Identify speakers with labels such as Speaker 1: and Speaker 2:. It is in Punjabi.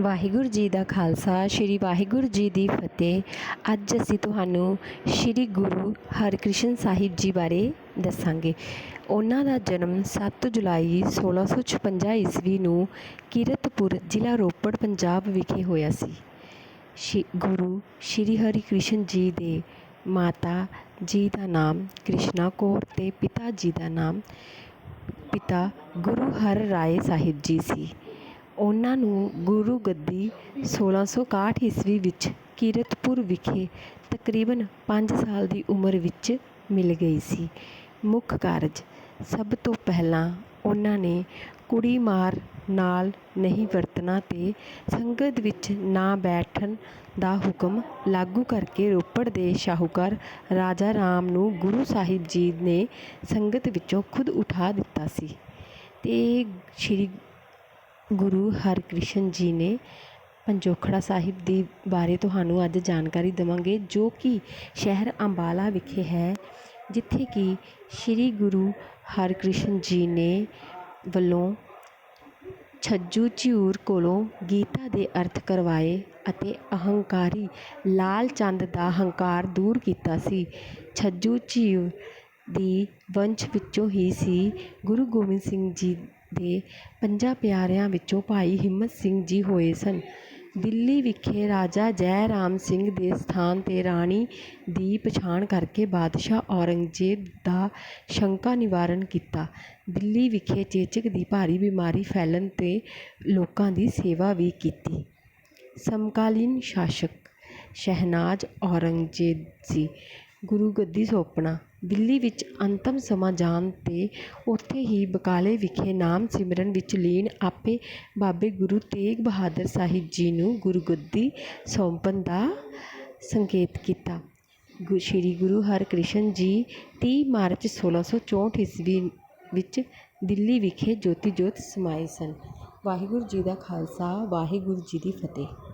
Speaker 1: ਵਾਹਿਗੁਰੂ ਜੀ ਦਾ ਖਾਲਸਾ, ਸ੍ਰੀ ਵਾਹਿਗੁਰੂ ਜੀ ਦੀ ਫਤਿਹ। ਅੱਜ ਅਸੀਂ ਤੁਹਾਨੂੰ ਸ੍ਰੀ ਗੁਰੂ ਹਰਿਕ੍ਰਿਸ਼ਨ ਸਾਹਿਬ ਜੀ ਬਾਰੇ ਦੱਸਾਂਗੇ। ਉਹਨਾਂ ਦਾ ਜਨਮ 7 ਜੁਲਾਈ 1656 ਈਸਵੀ ਨੂੰ ਕੀਰਤਪੁਰ ਜ਼ਿਲ੍ਹਾ ਰੋਪੜ, ਪੰਜਾਬ ਵਿਖੇ ਹੋਇਆ ਸੀ। ਸ਼੍ਰੀ ਗੁਰੂ ਸ੍ਰੀ ਹਰਿਕ੍ਰਿਸ਼ਨ ਜੀ ਦੇ ਮਾਤਾ ਜੀ ਦਾ ਨਾਮ ਕ੍ਰਿਸ਼ਨਾ ਕੌਰ ਤੇ ਪਿਤਾ ਜੀ ਦਾ ਨਾਮ ਪਿਤਾ ਗੁਰੂ ਹਰ ਰਾਏ ਸਾਹਿਬ ਜੀ ਸੀ। ਉਹਨਾਂ ਨੂੰ ਗੁਰੂ ਗੱਦੀ 1661 ਈਸਵੀ ਵਿੱਚ ਕੀਰਤਪੁਰ ਵਿਖੇ ਤਕਰੀਬਨ ਪੰਜ ਸਾਲ ਦੀ ਉਮਰ ਵਿੱਚ ਮਿਲ ਗਈ ਸੀ। ਮੁੱਖ ਕਾਰਜ, ਸਭ ਤੋਂ ਪਹਿਲਾਂ ਉਹਨਾਂ ਨੇ ਕੁੜੀਮਾਰ ਨਾਲ ਨਹੀਂ ਵਰਤਣਾ ਅਤੇ ਸੰਗਤ ਵਿੱਚ ਨਾ ਬੈਠਣ ਦਾ ਹੁਕਮ ਲਾਗੂ ਕਰਕੇ ਰੋਪੜ ਦੇ ਸ਼ਾਹੂਕਾਰ ਰਾਜਾ ਰਾਮ ਨੂੰ ਗੁਰੂ ਸਾਹਿਬ ਜੀ ਨੇ ਸੰਗਤ ਵਿੱਚੋਂ ਖੁਦ ਉਠਾ ਦਿੱਤਾ ਸੀ ਅਤੇ ਸ਼੍ਰੀ ਗੁਰੂ ਹਰਿਕ੍ਰਿਸ਼ਨ ਜੀ ਨੇ ਪੰਜੋਖੜਾ ਸਾਹਿਬ ਦੀ ਬਾਰੇ ਤੁਹਾਨੂੰ ਅੱਜ ਜਾਣਕਾਰੀ ਦੇਵਾਂਗੇ, ਜੋ ਕਿ ਸ਼ਹਿਰ ਅੰਬਾਲਾ ਵਿਖੇ ਹੈ, ਜਿੱਥੇ ਕਿ ਸ੍ਰੀ ਗੁਰੂ ਹਰਿਕ੍ਰਿਸ਼ਨ ਜੀ ਨੇ ਵੱਲੋਂ ਛੱਜੂ ਝਿਊਰ ਕੋਲੋਂ ਗੀਤਾ ਦੇ ਅਰਥ ਕਰਵਾਏ ਅਤੇ ਅਹੰਕਾਰੀ ਲਾਲ ਚੰਦ ਦਾ ਹੰਕਾਰ ਦੂਰ ਕੀਤਾ ਸੀ। ਛੱਜੂ ਝਿਊਰ ਦੀ ਵੰਸ਼ ਵਿੱਚੋਂ ਹੀ ਸੀ ਗੁਰੂ ਗੋਬਿੰਦ ਸਿੰਘ ਜੀ ਦੇ ਪੰਜਾਂ ਪਿਆਰਿਆਂ ਵਿੱਚੋਂ ਭਾਈ ਹਿੰਮਤ ਸਿੰਘ ਜੀ ਹੋਏ ਸਨ। ਦਿੱਲੀ ਵਿਖੇ ਰਾਜਾ ਜੈ ਰਾਮ ਸਿੰਘ ਦੇ ਸਥਾਨ ਤੇ ਰਾਣੀ ਦੀ ਪਛਾਣ ਕਰਕੇ ਬਾਦਸ਼ਾਹ ਔਰੰਗਜ਼ੇਬ ਦਾ ਸ਼ੰਕਾ ਨਿਵਾਰਨ ਕੀਤਾ। ਦਿੱਲੀ ਵਿਖੇ ਚੇਚਕ ਦੀ ਭਾਰੀ ਬਿਮਾਰੀ ਫੈਲਣ ਤੇ ਲੋਕਾਂ ਦੀ ਸੇਵਾ ਵੀ ਕੀਤੀ। ਸਮਕਾਲੀਨ ਸ਼ਾਸਕ ਸ਼ਹਿਨਾਜ਼ ਔਰੰਗਜ਼ੇਬ ਸੀ ਗੁਰੂ ਗੱਦੀ ਸੌਂਪਣਾ। ਦਿੱਲੀ ਵਿੱਚ ਅੰਤਮ ਸਮਾਂ ਜਾਣ ਤੇ ਉੱਥੇ ਹੀ ਬਕਾਲੇ ਵਿਖੇ ਨਾਮ ਸਿਮਰਨ ਵਿੱਚ ਲੀਨ ਆਪੇ ਬਾਬੇ ਗੁਰੂ ਤੇਗ ਬਹਾਦਰ ਸਾਹਿਬ ਜੀ ਨੂੰ ਗੁਰੂ ਗੱਦੀ ਸੌਂਪਣ ਦਾ ਸੰਕੇਤ ਕੀਤਾ। ਗੁ, ਸ਼੍ਰੀ ਗੁਰੂ ਹਰਿਕ੍ਰਿਸ਼ਨ ਜੀ ਤੀਹ ਮਾਰਚ 1664 ਈਸਵੀ ਵਿੱਚ ਦਿੱਲੀ ਵਿਖੇ ਜੋਤੀ ਜੋਤ ਸਮਾਏ ਸਨ। ਵਾਹਿਗੁਰੂ ਜੀ ਦਾ ਖਾਲਸਾ, ਵਾਹਿਗੁਰੂ ਜੀ ਦੀ ਫਤਿਹ।